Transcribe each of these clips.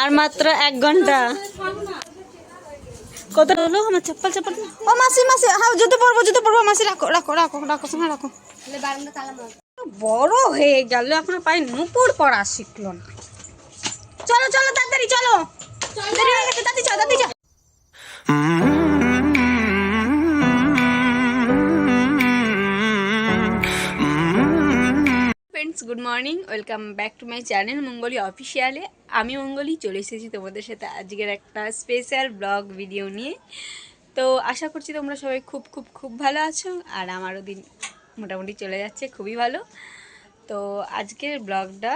আর মাত্র এক ঘণ্টা। কত হলো? আমার চপ্পল চপ্পল। ও মাসি মাসি হ্যাঁ জুতো পরবো জুতো পরবো মাসি রাখো রাখো রাখো রাখো শোনা রাখো। বড় হয়ে গেল এখনও পায়ে নুপুর পড়া শিখলো না। চলো চলো তাড়াতাড়ি চলো। হয়ে তাড়াতাড়ি চলো তাড়াতাড়ি চলো। Friends good morning welcome back to my channel Mangli অফিসিয়ালে আমি মঙ্গলি চলে এসেছি তোমাদের সাথে আজকের একটা স্পেশাল ব্লগ ভিডিও নিয়ে। তো আশা করছি তোমরা সবাই খুব খুব খুব ভালো আছো আর আমারও দিন মোটামুটি চলে যাচ্ছে, খুবই ভালো। তো আজকের ব্লগটা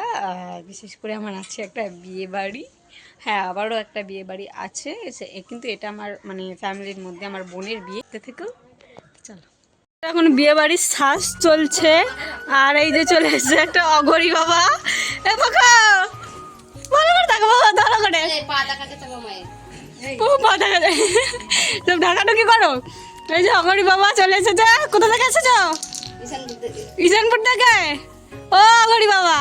বিশেষ করে আমার আছে একটা বিয়ে বাড়ি। হ্যাঁ আবারও একটা বিয়ে বাড়ি আছে। কিন্তু এটা আমার মানে ফ্যামিলির মধ্যে, আমার বোনের বিয়ে। থেকেও চলো। এখন বিয়ে বাড়ির শ্বাস চলছে। আর এই যে চলে এসেছে একটা অগরি বাবা। এ বাবা ভালো করে বাবা ধরো করে ও পা দেখা যায় সব ঢাকাঢুকি করো? এই যে অগরি বাবা চলে এসেছে। কোথা থেকে এসেছ? ইশানপুর থেকে। ও অগরি বাবা।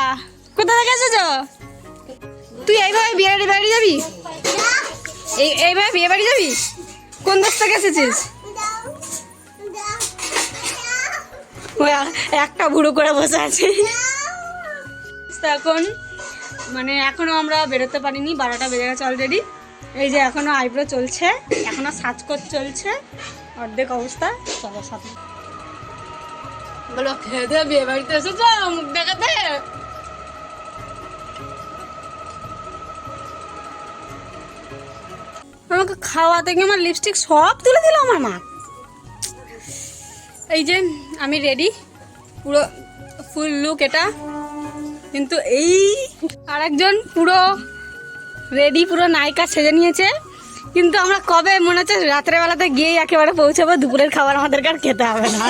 কোথা থেকে এসেছ? তুই এইভাবে বিয়ে বাড়ি যাবি? এই এইভাবে বিয়ে বাড়ি যাবি? কোন দেশ থেকে এসেছিস? একটা বুড়ো করে বসে আছে। এখন মানে এখনও আমরা বেরোতে পারিনি, বারোটা বেজে গেছে অলরেডি এই যে এখনও আইব্রো চলছে, এখনও সাজকোট চলছে, অর্ধেক অবস্থা, চলো সাথে বলো, খেয়ে দিয়ে বিয়ে বাড়িতে এসেছ? মুখ দেখাতে? আমাকে খাওয়া থেকে আমার লিপস্টিক সব তুলে দিল আমার মা। এই যে, আমি রেডি পুরো ফুল লুক এটা। কিন্তু এই আরেকজন পুরো রেডি পুরো নায়িকা সেজে নিয়েছে। কিন্তু আমরা কবে, মনে হচ্ছে রাত্রে বেলাতে গিয়েই একেবারে পৌঁছাবো, দুপুরের খাবার আমাদেরকে আর খেতে হবে না।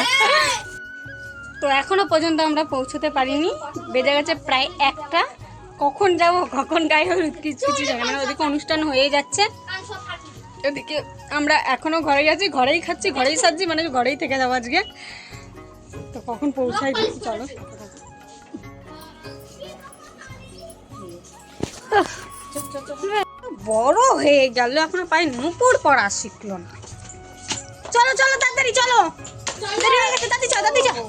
তো এখনও পর্যন্ত আমরা পৌঁছতে পারিনি। বেজে গেছে প্রায় একটা। কখন যাব, কখন গায়ে হলুদ কিছু কিছু জানি না। ওদিকে অনুষ্ঠান হয়ে যাচ্ছে। ওদিকে আমরা এখনও ঘরেই আছি ঘরেই খাচ্ছি ঘরেই সাজছি মানে ঘরেই থেকে যাব আজকে। তো কখন পৌঁছাই দেখি চলো। বড় হয়ে গেল এখনও পাই নুপুর পড়া শিখলো না। চলো চলো তাড়াতাড়ি চলো। দেরি হয়ে গেছে তাড়াতাড়ি চলো তাড়াতাড়ি চলো।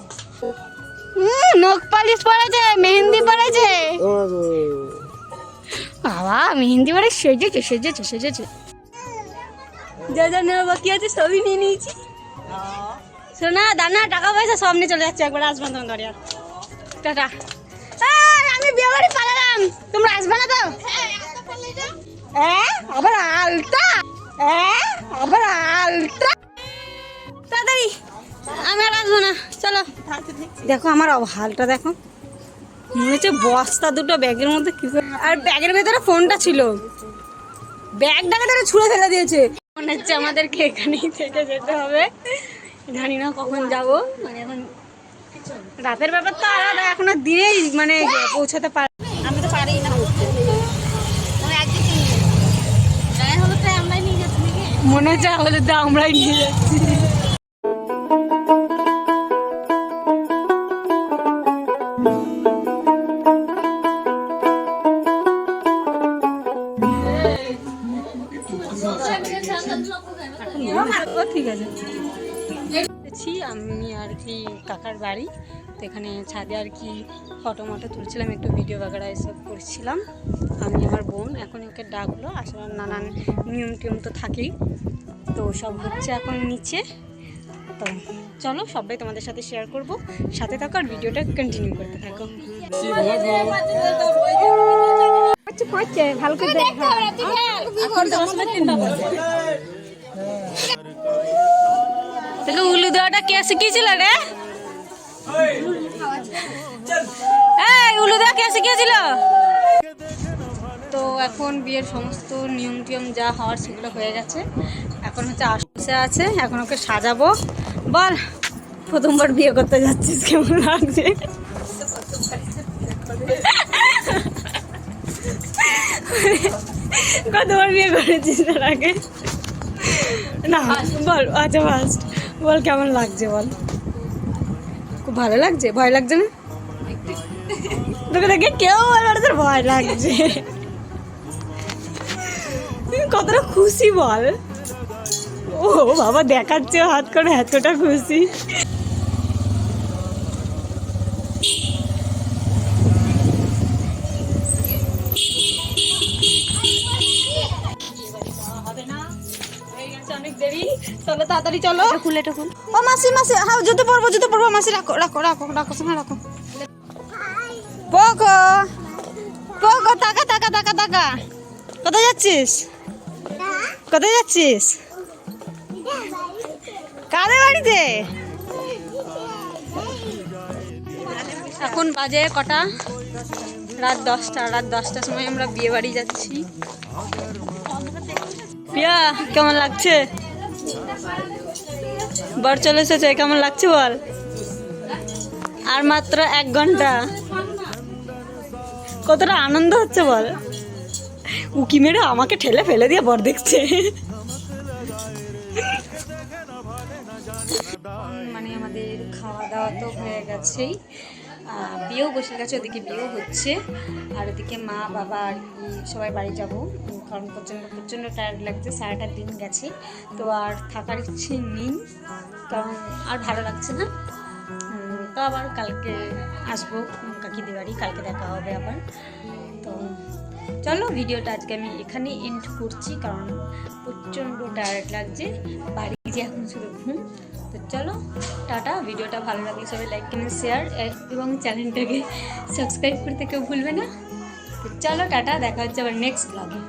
হুম, নখ পালিশ পড়েছে মেহেন্দি পড়েছে। বাবা মেহেন্দি পরে সেজেছে সেজেছে সেজেছে। যা যা নেওয়া বাকি আছে সবই নিয়ে নিয়েছি। শোনা দানা, টাকা পয়সা সব নিয়ে চলে যাচ্ছে একবার আসবেন তোমার ঘরে। আর টাটা আমি বিয়ে বাড়ি পালালাম। তোমরা আসবে না তো? হ্যাঁ আবার আলতা। হ্যাঁ আবার আলতা। তাড়াতাড়ি আমি আর আসব না। চলো। দেখো আমার হালটা দেখো। মনে হচ্ছে বস্তা দুটো ব্যাগের মধ্যে কি আর ব্যাগের ভেতরে ফোনটা ছিল। ব্যাগটাকে তারা ছুঁড়ে ফেলে দিয়েছে। মনে হচ্ছে আমাদেরকে এখানেই থেকে যেতে হবে। জানি না কখন যাব। মানে এখন রাতের ব্যাপার তো আলাদা এখনও দিনেই মানে পৌঁছাতে পার আমি তো পারি না মনে হচ্ছে আমাদের আমরাই নিয়ে যাচ্ছি। ঠিক আছে। আমি আর কি কাকার বাড়ি। তো এখানে ছাদে আর কি ফটো মটো তুলছিলাম একটু ভিডিও বাগেরা এসব করছিলাম। আমি আমার বোন এখন ওকে ডাকলো আসলে নানান নিয়ম টিয়ম তো থাকেই। তো সব হচ্ছে এখন নিচে। তো চলো সবাই তোমাদের সাথে শেয়ার করব। সাথে থাকো আর ভিডিওটা কন্টিনিউ করতে থাকো। ভালো করে দেখো। তোকে উলু দেওয়াটা কে শিখিয়েছিল রে? উলু দেওয়া কে শিখিয়েছিল? তো এখন বিয়ের সমস্ত নিয়ম টিয়ম যা হওয়ার সেগুলো হয়ে গেছে। এখন হচ্ছে আসে আছে, এখন ওকে সাজাবো। বল, প্রথমবার বিয়ে করতে যাচ্ছিস, কেমন লাগছে? কতবার বিয়ে করেছিস তার আগে? না, বল আচ্ছা ফার্স্ট বল, কেমন লাগছে বল? খুব ভালো লাগছে? ভয় লাগছে না? তোকে দেখে কেউ বলবে না তোর ভয় লাগছে। কতটা খুশি বল। ও বাবা, দেখাচ্ছে হাত করে, এতটা খুশি। অনেক দেরি। চলো তাড়াতাড়ি চলো। খুলে এটা খুল। ও মাসি মাসি হ্যাঁ জুতো পরবো জুতো পরবো। মাসি রাখো রাখো রাখো রাখো শোনা রাখো। পোকো পোকো তাকা তাকা তাকা তাকা। কোথায় যাচ্ছিস? কোথায় যাচ্ছিস? কাদের বাড়িতে? এখন বাজে কটা? রাত দশটা রাত দশটার সময় আমরা বিয়ে বাড়ি যাচ্ছি। প্রিয়া কেমন লাগছে? বর চলে এসেছে, কেমন লাগছে বল? আর মাত্র এক ঘণ্টা। কতটা আনন্দ হচ্ছে বল? উকি মেরে আমাকে ঠেলে ফেলে দিয়ে বর দেখছে। মানে আমাদের খাওয়া দাওয়া তো হয়ে গেছেই। বিয়েও বসে গেছে, ওদিকে বিয়েও হচ্ছে। আর ওদিকে মা, বাবা আর সবাই বাড়ি যাব। কারণ প্রচণ্ড প্রচণ্ড টায়ার্ড লাগছে, সারাটা দিন গেছে। তো আর থাকার ইচ্ছে নেই, কারণ আর ভালো লাগছে না। তো আবার কালকে আসব কাকিদের বাড়ি কালকে দেখা হবে আবার। তো চলো, ভিডিওটা আজকে আমি এখানে এন্ড করছি, কারণ প্রচণ্ড টায়ার্ড লাগছে। বাড়ি যে এখন শুধু ঘুম। তো চলো, টাটা। ভিডিওটা ভালো লাগলে সবাই লাইক কমেন্ট শেয়ার এবং চ্যানেলটাকে সাবস্ক্রাইব করতে কেউ ভুলবে না। তো চলো, টাটা। দেখা হচ্ছে আবার নেক্সট ব্লগে